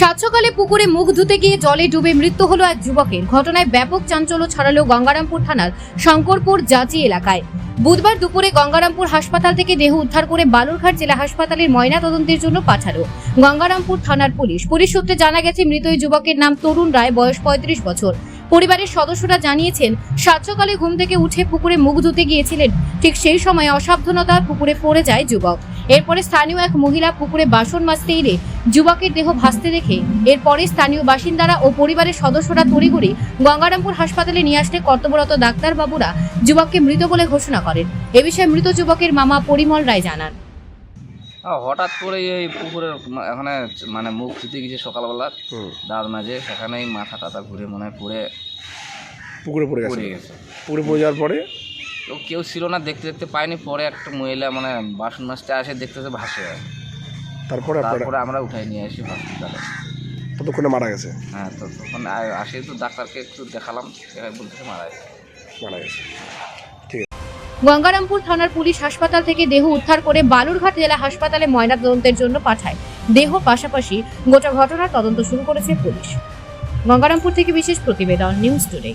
সাত সকালে পুকুরে মুখ ধুতে গিয়ে জলে ডুবে মৃত্যু হলো এক যুবকের। ঘটনায় ব্যাপক চাঞ্চল্য ছড়ালো গঙ্গারামপুর থানার শঙ্করপুর জাঁচি এলাকায়। বুধবার দুপুরে গঙ্গারামপুর হাসপাতাল থেকে দেহ উদ্ধার করে বালুরঘাট জেলা হাসপাতালের ময়না তদন্তের জন্য পাঠালো। গঙ্গারামপুর থানার পুলিশ। পুলিশ সূত্রে জানা গেছে, মৃত যুবকের নাম তরুণ রায়, বয়স পঁয়ত্রিশ বছর। পরিবারের সদস্যরা জানিয়েছেন সাত সকালে ঘুম থেকে উঠে পুকুরে মুখ ধুতে গিয়েছিলেন। ঠিক সেই সময় অসাবধানতা পুকুরে পড়ে যায় যুবক। এরপরে স্থানীয় এক মহিলা পুকুরে বাসন মাজতে এলে যুবকের দেহ ভাসতে দেখে। এরপরে স্থানীয় বাসিন্দারা ও পরিবারের সদস্যরা তড়িঘড়ি গঙ্গারামপুর হাসপাতালে নিয়ে আসলে কর্তব্যরত ডাক্তারবাবুরা যুবককে মৃত বলে ঘোষণা করেন। এ বিষয়ে মৃত যুবকের মামা পরিমল রায় জানান। হঠাৎ করে এই পুকুরের এখানে মানে মুখ ধুতে গেছে সকালবেলা। দাঁত মাঝে সেখানেই মাথা টাথা ঘুরে মনে হয় পড়ে পুকুরে পড়ে গেছে। পড়ে গেছে। পুকুরে পড়ে যাওয়ার পরে? তো কেউ ছিল না দেখতে দেখতে পায়নি। পরে একটা মহিলা মানে বাসন মাছটা আসে দেখতে দেখতে ভাসে তারপরে তারপরে আমরা উঠাই নিয়ে আসি হসপিটালে। ততক্ষণে মারা গেছে? হ্যাঁ তো তখন আ- আসে তো ডাক্তারকে একটু দেখালাম বলতেছে মারা গেছে। মারা গেছে। গঙ্গারামপুর থানার পুলিশ হাসপাতাল থেকে দেহ উদ্ধার করে বালুরঘাট জেলা হাসপাতালে ময়না তদন্তের জন্য পাঠায়। দেহ পাশাপাশি গোটা ঘটনার তদন্ত শুরু করেছে পুলিশ। গঙ্গারামপুর থেকে বিশেষ প্রতিবেদন, নিউজ টুডে।